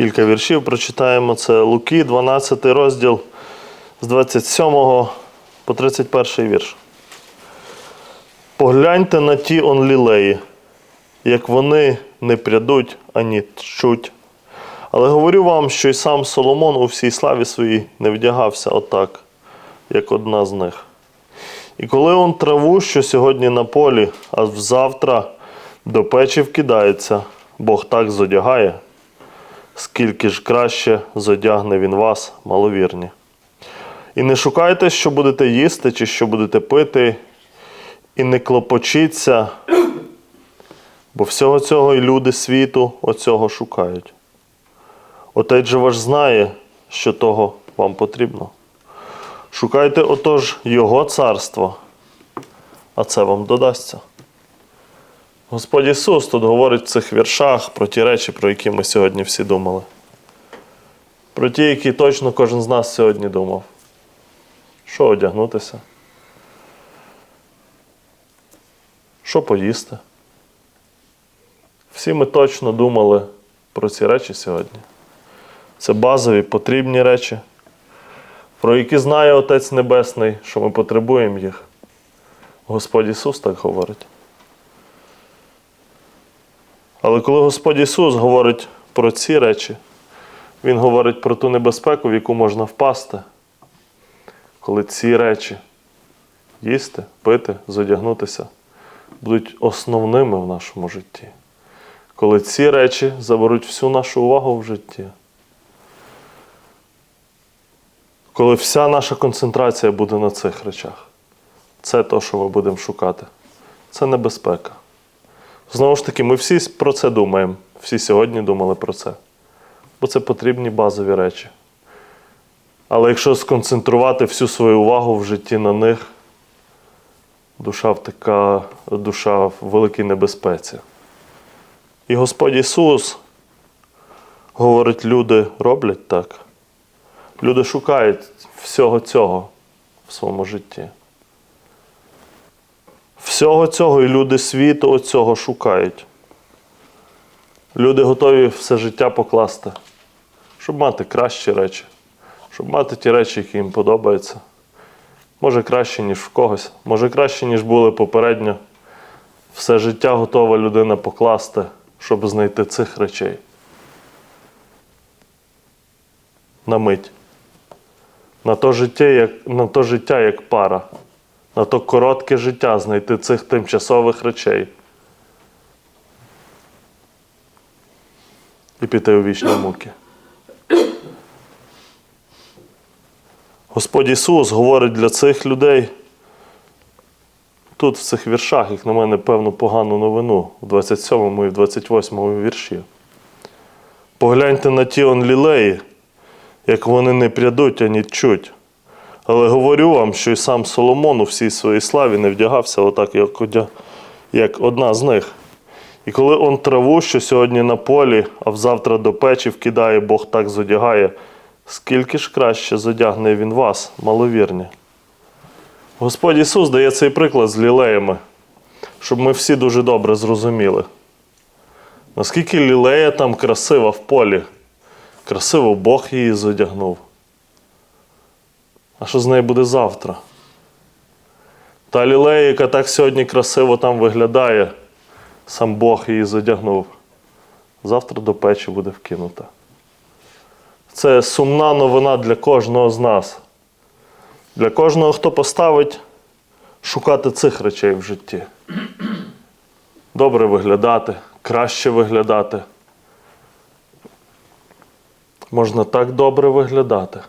Кілька віршів прочитаємо. Це Луки, 12 розділ з 27 по 31 вірш. Погляньте на ті онлілеї, як вони не прядуть ані тчуть. Але говорю вам, що й сам Соломон у всій славі своїй не вдягався отак, як одна з них. І коли он траву, що сьогодні на полі, а завтра до печі вкидається, Бог так зодягає, скільки ж краще зодягне він вас, маловірні. І не шукайте, що будете їсти чи що будете пити, і не клопочіться, бо всього цього і люди світу оцього шукають. Отець же ваш знає, що того вам потрібно. Шукайте отож Його царство, а це вам додасться. Господь Ісус тут говорить в цих віршах про ті речі, про які ми сьогодні всі думали. Про ті, які точно кожен з нас сьогодні думав. Що одягнутися? Що поїсти? Всі ми точно думали про ці речі сьогодні. Це базові потрібні речі, про які знає Отець Небесний, що ми потребуємо їх. Господь Ісус так говорить. Але коли Господь Ісус говорить про ці речі, Він говорить про ту небезпеку, в яку можна впасти, коли ці речі їсти, пити, зодягнутися будуть основними в нашому житті. Коли ці речі заберуть всю нашу увагу в житті. Коли вся наша концентрація буде на цих речах. Це те, що ми будемо шукати. Це небезпека. Знову ж таки, ми всі про це думаємо. Всі сьогодні думали про це. Бо це потрібні базові речі. Але якщо сконцентрувати всю свою увагу в житті на них, душа втека, душа в великій небезпеці. І Господь Ісус говорить, люди роблять так. Люди шукають всього цього в своєму житті. Всього цього і люди світу оцього шукають. Люди готові все життя покласти, щоб мати кращі речі, щоб мати ті речі, які їм подобаються. Може краще, ніж в когось, може краще, ніж були попередньо. Все життя готова людина покласти, щоб знайти цих речей. На мить. На то життя, як, на то життя як пара на то коротке життя знайти цих тимчасових речей і піти у вічні муки. Господь Ісус говорить для цих людей тут, в цих віршах, як на мене, певну погану новину у 27 і в 28 вірші. Погляньте на ті онлілеї, як вони не прядуть, ані чуть. Але говорю вам, що й сам Соломон у всій своїй славі не вдягався отак, як, як одна з них. І коли он траву, що сьогодні на полі, а взавтра до печі вкидає, Бог так зодягає, скільки ж краще зодягне він вас, маловірні. Господь Ісус дає цей приклад з лілеями, щоб ми всі дуже добре зрозуміли. Наскільки лілея там красива в полі, красиво Бог її зодягнув. А що з нею буде завтра? Та лілея, яка так сьогодні красиво там виглядає, сам Бог її задягнув. Завтра до печі буде вкинута. Це сумна новина для кожного з нас. Для кожного, хто поставить шукати цих речей в житті. Добре виглядати, краще виглядати. Можна так добре виглядати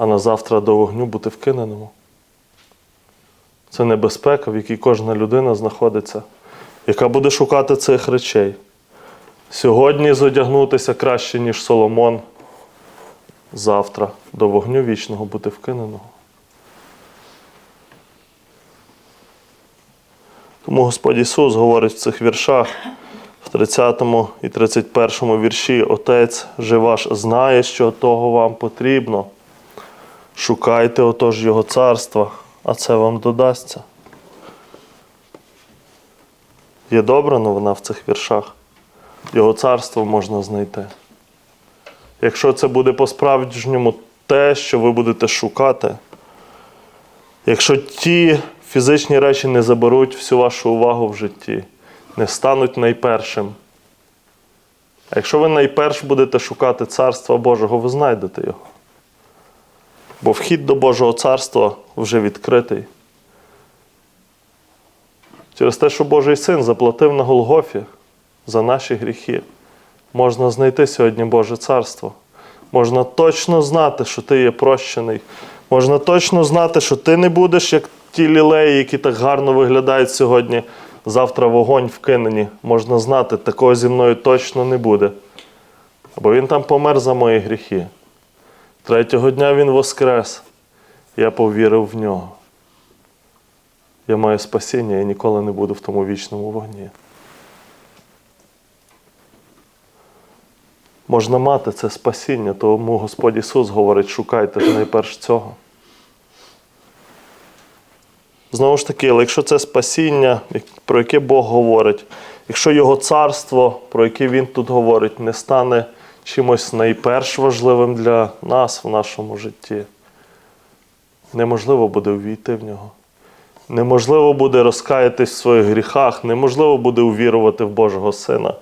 а на завтра до вогню бути вкиненому. Це небезпека, в якій кожна людина знаходиться, яка буде шукати цих речей. Сьогодні зодягнутися краще, ніж Соломон, завтра до вогню вічного бути вкиненого. Тому Господь Ісус говорить в цих віршах, в 30 і 31 вірші, Отець же ваш знає, що того вам потрібно. Шукайте отож Його царства, а це вам додасться. Є добра новина в цих віршах. Його царство можна знайти. якщо це буде по-справжньому те, що ви будете шукати, якщо ті фізичні речі не заберуть всю вашу увагу в житті, не стануть найпершим. А якщо ви найперш будете шукати Царства Божого, ви знайдете його. Бо вхід до Божого царства вже відкритий. Через те, що Божий син заплатив на Голгофі за наші гріхи, можна знайти сьогодні Боже царство. Можна точно знати, що ти є прощений. Можна точно знати, що ти не будеш як ті лілеї, які так гарно виглядають сьогодні. Завтра вогонь вкинені. Можна знати, такого зі мною точно не буде. Бо він там помер за мої гріхи. Третього дня він воскрес. Я повірив в нього. Я маю спасіння, я ніколи не буду в тому вічному вогні. Можна мати це спасіння, тому Господь Ісус говорить, шукайте ж найперш цього. Знову ж таки, але якщо це спасіння, про яке Бог говорить, якщо Його царство, про яке Він тут говорить, не стане чимось найперш важливим для нас в нашому житті, неможливо буде увійти в нього. Неможливо буде розкаятись в своїх гріхах, неможливо буде увірувати в Божого Сина.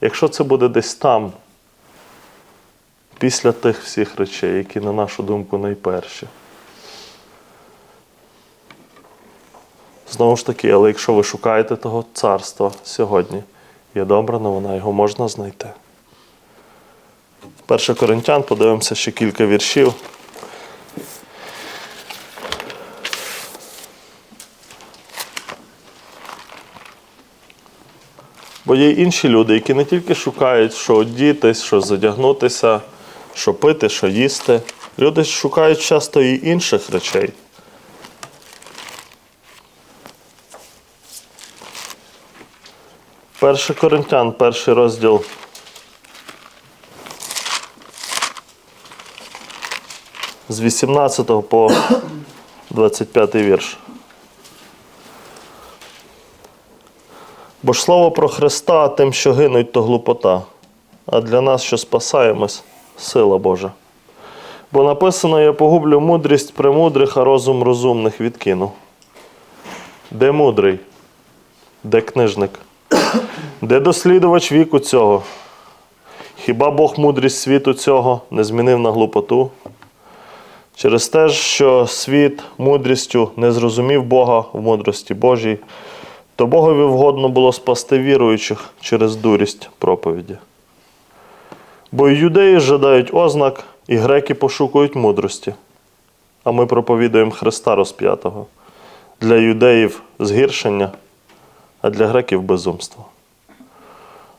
Якщо це буде десь там, після тих всіх речей, які, на нашу думку, найперші. Знову ж таки, але якщо ви шукаєте того царства сьогодні, є добра новина, його можна знайти. Перше Коринтян, подивимося ще кілька віршів. Бо є інші люди, які не тільки шукають, що одітись, що задягнутися, що пити, що їсти. Люди шукають часто і інших речей. Перше Коринтян, перший розділ. З 18 по 25 вірш. Бо ж слово про Христа тим, що гинуть, то глупота, а для нас, що спасаємось, сила Божа. Бо написано: я погублю мудрість премудрих, а розум розумних відкину. Де мудрий? Де книжник? Де дослідувач віку цього? Хіба Бог мудрість світу цього не змінив на глупоту? Через те, що світ мудрістю не зрозумів Бога в мудрості Божій, то Богові вгодно було спасти віруючих через дурість проповіді. Бо і юдеї жадають ознак, і греки пошукують мудрості, а ми проповідуємо Христа розп'ятого. Для юдеїв згіршення, а для греків безумство.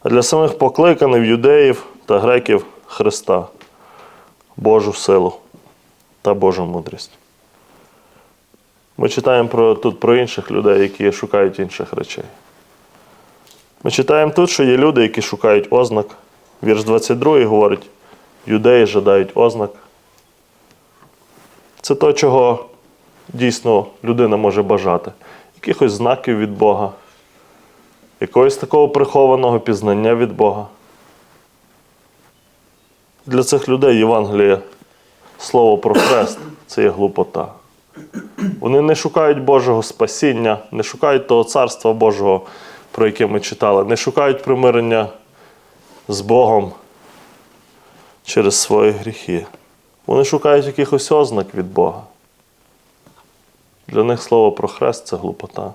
А для самих покликаних юдеїв та греків Христа, Божу силу та Божу мудрість. Ми читаємо про, тут про інших людей, які шукають інших речей. Ми читаємо тут, що є люди, які шукають ознак. Вірш 22 говорить: юдеї жадають ознак. Це то, чого дійсно людина може бажати. Якихось знаків від Бога, якогось такого прихованого пізнання від Бога. Для цих людей Євангеліє слово про хрест це є глупота. Вони не шукають Божого спасіння, не шукають того царства Божого, про яке ми читали, не шукають примирення з Богом через свої гріхи. Вони шукають якихось ознак від Бога. Для них слово про хрест це глупота.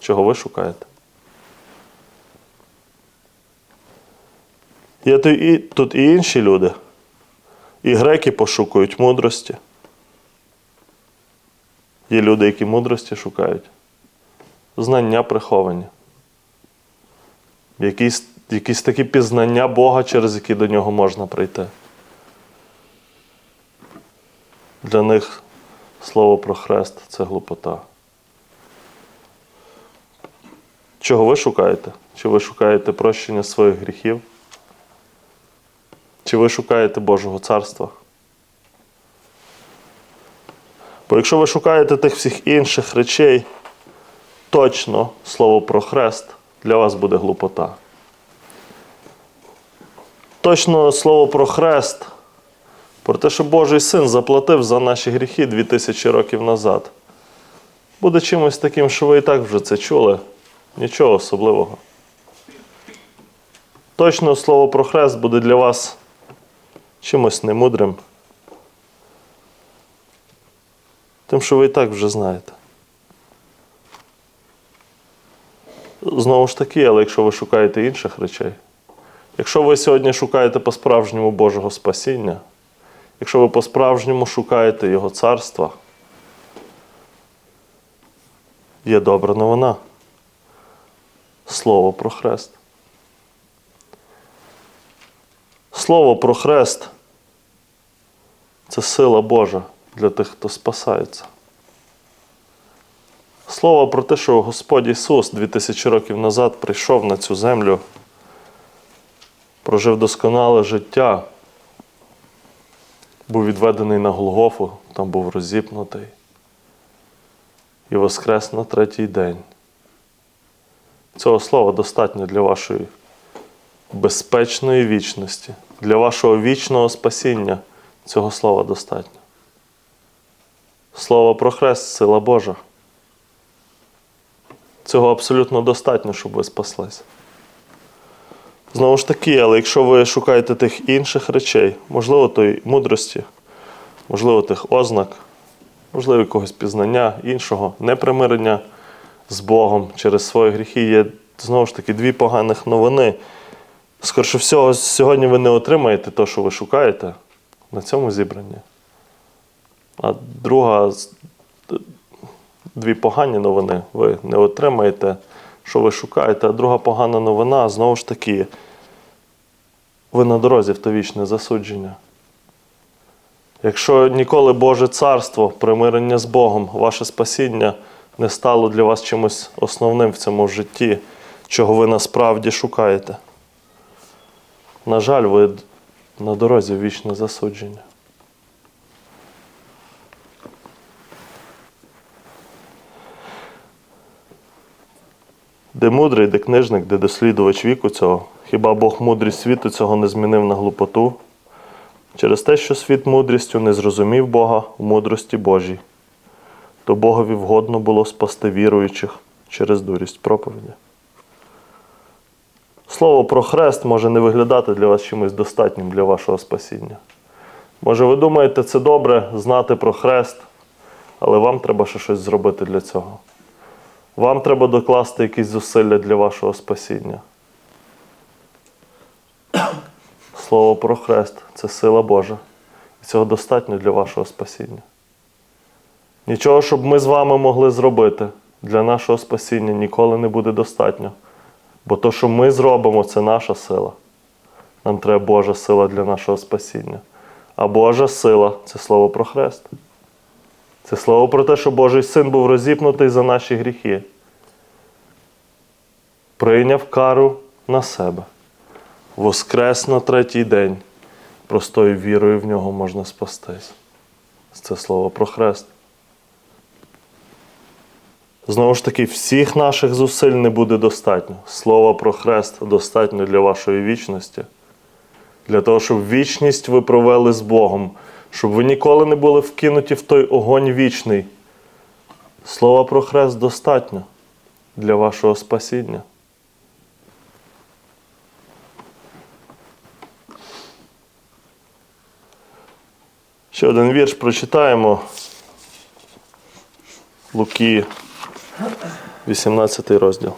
Чого ви шукаєте? Є тут і інші люди. І греки пошукують мудрості. Є люди, які мудрості шукають. Знання приховані. Якісь, якісь такі пізнання Бога, через які до нього можна прийти. Для них слово про хрест це глупота. Чого ви шукаєте? Чи ви шукаєте прощення своїх гріхів? Чи ви шукаєте Божого царства? Бо якщо ви шукаєте тих всіх інших речей, точно слово про хрест для вас буде глупота. Точно слово про хрест, про те, що Божий син заплатив за наші гріхи 2000 років назад. Буде чимось таким, що ви і так вже це чули. Нічого особливого. Точно слово про хрест буде для вас чимось немудрим. Тим, що ви і так вже знаєте. Знову ж таки, але якщо ви шукаєте інших речей, якщо ви сьогодні шукаєте по-справжньому Божого спасіння, якщо ви по-справжньому шукаєте Його царства, є добра новина. Слово про хрест. Слово про хрест це сила Божа для тих, хто спасається. Слово про те, що Господь Ісус 2000 років назад прийшов на цю землю, прожив досконале життя, був відведений на Голгофу, там був розіпнутий і воскрес на третій день. Цього слова достатньо для вашої безпечної вічності, для вашого вічного спасіння. Цього слова достатньо. Слово про хрест сила Божа. Цього абсолютно достатньо, щоб ви спаслися. Знову ж таки, але якщо ви шукаєте тих інших речей, можливо, тої мудрості, можливо, тих ознак, можливо, якогось пізнання іншого, непримирення з Богом через свої гріхи, є знову ж таки дві поганих новини. Скорше всього, сьогодні ви не отримаєте те, що ви шукаєте на цьому зібранні. А друга, дві погані новини ви не отримаєте, що ви шукаєте. А друга погана новина, знову ж таки, ви на дорозі в то вічне засудження. Якщо ніколи Боже царство, примирення з Богом, ваше спасіння не стало для вас чимось основним в цьому житті, чого ви насправді шукаєте. На жаль, ви на дорозі вічне засудження. Де мудрий, де книжник, де дослідувач віку цього, хіба Бог мудрість світу цього не змінив на глупоту? Через те, що світ мудрістю не зрозумів Бога в мудрості Божій, то Богові вгодно було спасти віруючих через дурість проповіді. Слово про хрест може не виглядати для вас чимось достатнім для вашого спасіння. Може, ви думаєте, це добре знати про хрест, але вам треба ще щось зробити для цього. Вам треба докласти якісь зусилля для вашого спасіння. Слово про хрест це сила Божа. І цього достатньо для вашого спасіння. Нічого, щоб ми з вами могли зробити для нашого спасіння, ніколи не буде достатньо. Бо то, що ми зробимо, це наша сила. Нам треба Божа сила для нашого спасіння. А Божа сила це слово про хрест. Це слово про те, що Божий син був розіпнутий за наші гріхи. Прийняв кару на себе. Воскрес на третій день. Простою вірою в нього можна спастись. Це слово про хрест. Знову ж таки, всіх наших зусиль не буде достатньо. Слово про хрест достатньо для вашої вічності. Для того, щоб вічність ви провели з Богом, щоб ви ніколи не були вкинуті в той огонь вічний. Слова про хрест достатньо для вашого спасіння. Ще один вірш прочитаємо. Луки, 18 розділ.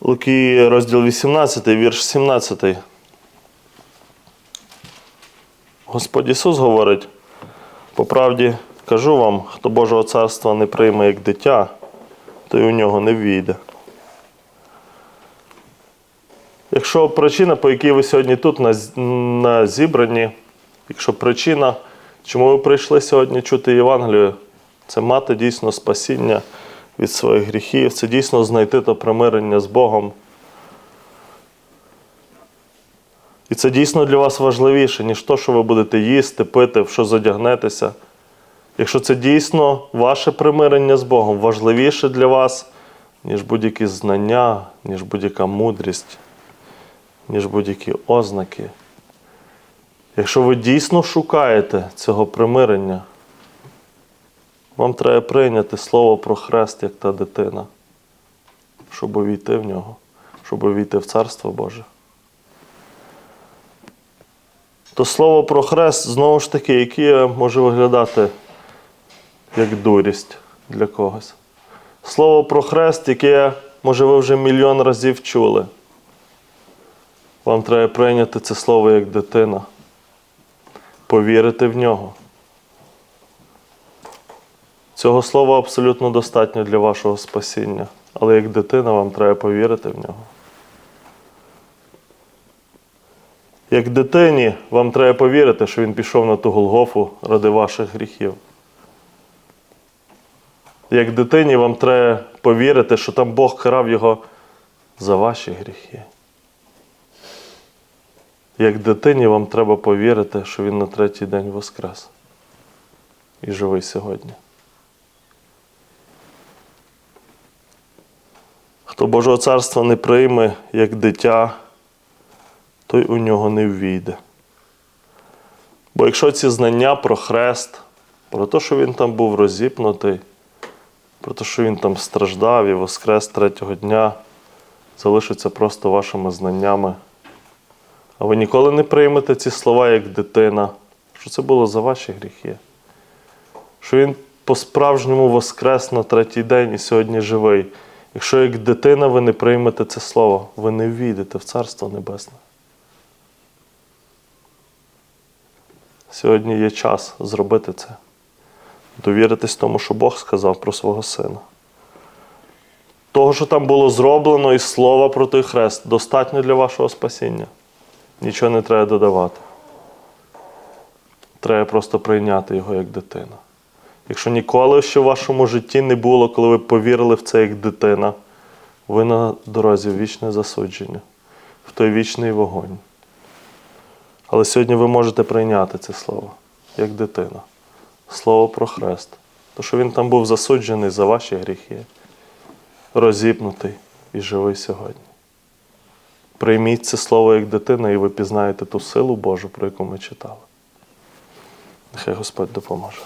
Луки, розділ 18, вірш 17. Господь Ісус говорить, по правді кажу вам, хто Божого царства не прийме як дитя, то й у нього не війде. Якщо причина, по якій ви сьогодні тут на, на зібранні, якщо причина, чому ви прийшли сьогодні чути Євангелію, це мати дійсно спасіння від своїх гріхів, це дійсно знайти то примирення з Богом, І це дійсно для вас важливіше, ніж то, що ви будете їсти, пити, в що задягнетеся. Якщо це дійсно ваше примирення з Богом, важливіше для вас, ніж будь-які знання, ніж будь-яка мудрість, ніж будь-які ознаки. Якщо ви дійсно шукаєте цього примирення, вам треба прийняти слово про хрест, як та дитина, щоб увійти в нього, щоб увійти в Царство Боже. То слово про хрест, знову ж таки, яке може виглядати як дурість для когось. Слово про хрест, яке, може, ви вже мільйон разів чули. Вам треба прийняти це слово як дитина, повірити в нього. Цього слова абсолютно достатньо для вашого спасіння, але як дитина вам треба повірити в нього. Як дитині вам треба повірити, що він пішов на ту Голгофу ради ваших гріхів. Як дитині вам треба повірити, що там Бог карав його за ваші гріхи. Як дитині вам треба повірити, що він на третій день воскрес і живий сьогодні. Хто Божого царства не прийме як дитя, той у нього не ввійде. Бо якщо ці знання про хрест, про те, що він там був розіпнутий, про те, що він там страждав і воскрес третього дня, залишаться просто вашими знаннями. А ви ніколи не приймете ці слова як дитина, що це було за ваші гріхи. Що він по-справжньому воскрес на третій день і сьогодні живий. Якщо як дитина ви не приймете це слово, ви не війдете в Царство Небесне. Сьогодні є час зробити це. Довіритись тому, що Бог сказав про свого сина. Того, що там було зроблено із слова про той хрест, достатньо для вашого спасіння. Нічого не треба додавати. Треба просто прийняти його як дитина. Якщо ніколи ще в вашому житті не було, коли ви повірили в це як дитина, ви на дорозі в вічне засудження, в той вічний вогонь. Але сьогодні ви можете прийняти це слово як дитина. Слово про хрест. То, що він там був засуджений за ваші гріхи, розіпнутий і живий сьогодні. Прийміть це слово як дитина, і ви пізнаєте ту силу Божу, про яку ми читали. Нехай Господь допоможе.